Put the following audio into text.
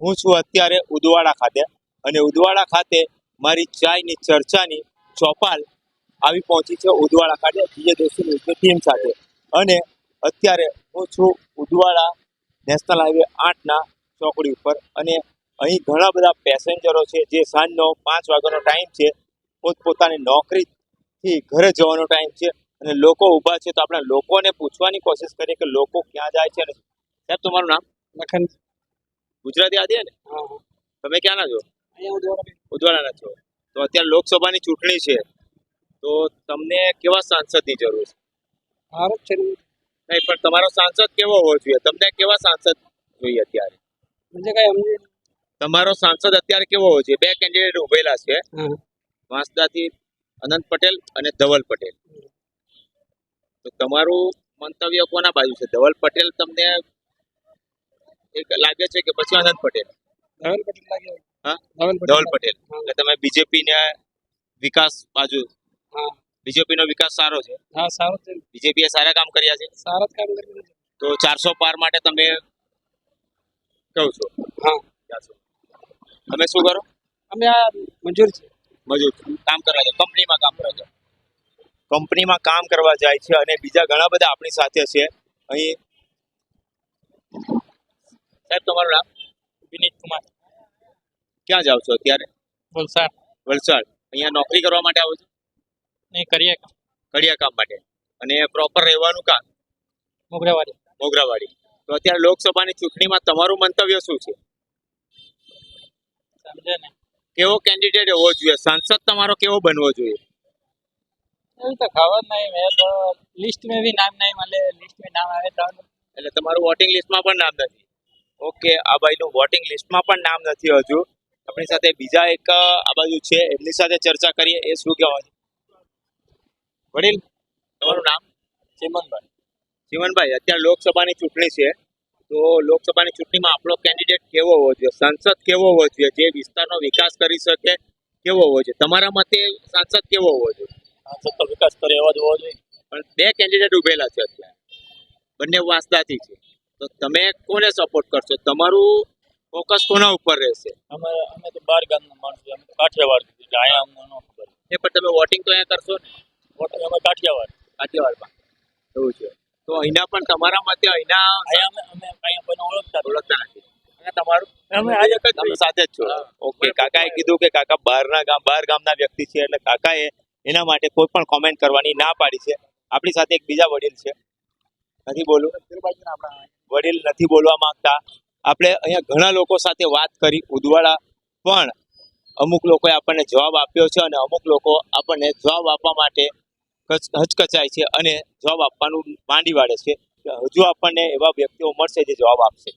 હું છું અત્યારે ઉદવાડા ખાતે અને ઉદવાડા ખાતે મારી ચાયની ચર્ચાની ચોપાલ આવી પહોંચી છે ઉદવાડા ખાતે દોશી ન્યૂઝની ટીમ સાથે. અને અત્યારે હું છું ઉદવાડા નેશનલ હાઈવે આઠના ચોકડી ઉપર. અને અહીં ઘણા બધા પેસેન્જરો છે જે સાંજનો પાંચ વાગ્યાનો ટાઈમ છે. પોતપોતાની નોકરીથી ઘરે જવાનો ટાઈમ છે. અને લોકો ઊભા છે તો આપણે લોકોને પૂછવાની કોશિશ કરીએ કે લોકો ક્યાં જાય છે અને સાહેબ તમારું નામ? લખન ગુજરાતી આદિ ને? તમે ક્યાંના છો? ઉદવાડાના છો. તો અત્યારે લોકસભાની ચૂંટણી છે. તો તમને કેવા સાંસદની જરૂર છે? ભારત છે નહીં પણ તમારો સાંસદ કેવો હોવો જોઈએ? તમને કેવા સાંસદ જોઈએ અત્યારે? તમારો સાંસદ અત્યારે કેવો હોવો જોઈએ? બે કેન્ડિડેટ ઉભેલા છે. વાંસદાથી અનંત પટેલ અને ધવલ પટેલ. તમારું મંતવ્ય કોના બાજુ છે? ધવલ પટેલ તમને એક લાગે છે કે પછી આનંદ પટેલ? ધવલ પટેલ લાગે. એટલે તમે બીજેપી ને વિકાસ બાજુ બીજેપી નો વિકાસ સારો છે? હા સારો છે. બીજેપી એ સારા કામ કર્યા છે? સારા કામ કર્યા છે. તો ચારસો પાર માટે તમે કહો છો? હા. ચારસો. તમે શું કરો? અમે આ મંજૂર છે. મજૂર કામ કરવા છે કંપનીમાં કામ કરો છો? કંપનીમાં કામ કરવા જાય છે અને બીજા ઘણા બધા આપણી સાથે છે. અહીં સાહેબ તમારું નામ? વિનીત કુમાર. ક્યાં જાવ છો અત્યારે? વલસાડ. વલસાડ. અહીંયા નોકરી કરવા માટે આવો છો? નહીં કામ. કડિયા કામ માટે. અને પ્રોપર રહેવાનું કામ? મોગરાવાડી. મોગરાવાડી. તો અત્યારે લોકસભાની ચૂંટણીમાં તમારું મંતવ્ય શું છે? કેવો કેન્ડિડેટ હોવો જોઈએ? સાંસદ તમારો કેવો બનવો જોઈએ? એવું તો ખબર નહીં. મેં તો લિસ્ટ મેં બી નામ નહીં મળે. લિસ્ટ મેં નામ આવે તો એટલે તમારું વોટિંગ લિસ્ટમાં પણ નામ નથી. ઓકે આ ભાઈનું વોટિંગ લિસ્ટમાં પણ નામ નથી હજુ. આપણી સાથે બીજા એક આ બાજુ છે. એમની સાથે ચર્ચા કરીએ. એ શું કહેવા વડીલ તમારું નામ? ચિમનભાઈ. ચિમનભાઈ અત્યારે લોકસભાની ચૂંટણી છે. તો લોકસભાની ચૂંટણીમાં આપણો કેન્ડિડેટ કેવો હોવો જોઈએ? સાંસદ કેવો હોવો જોઈએ? જે વિસ્તારનો વિકાસ કરી શકે કેવો હોવો જોઈએ? તમારા મતે સાંસદ કેવો હોવો જોઈએ? તો વિકાસ કરે એવા જ હોવા જોઈએ. પણ બે કેન્ડિડેટ ઉભેલા છે અત્યારે. બંને વાંસદાથી છે. તો તમે કોને સપોર્ટ કરશો? તમારું ફોકસ કોના ઉપર રહેશે? અમે અમે તો બાર ગામના માણસ અમે તો કાઠિયાવાડ એટલે અહીંયા અમને ન ખબર. એ પણ તમે વોટિંગ તો અહીંયા કરશો ને? વોટિંગ અમે કાઠિયાવાડ. કાઠિયાવાડમાં. એવું છે. તો અહીંના પણ તમારા મતે અહીંના અહીંયા અમે અમે અહીંયા પણ ઓળખતા ઓળખતા નથી. તમારું? અમે આજે તમે સાથે જ છો. ઓકે કાકાએ કીધું કે કાકા બહારના ગામ બહાર ગામના વ્યક્તિ છે એટલે કાકાએ એના માટે કોઈ પણ કોમેન્ટ કરવાની ના પાડી છે. આપણી સાથે એક બીજા વડીલ છે. નથી બોલવું વડીલ નથી બોલવા માંગતા. આપણે અહીંયા ઘણા લોકો સાથે વાત કરી ઉદવાડા, પણ અમુક લોકોએ આપણને જવાબ આપ્યો છે અને અમુક લોકો આપણને જવાબ આપવા માટે હચકચાય છે અને જવાબ આપવાનું માંડી વાળે છે. હજુ આપણને એવા વ્યક્તિઓ મળશે જે જવાબ આપશે.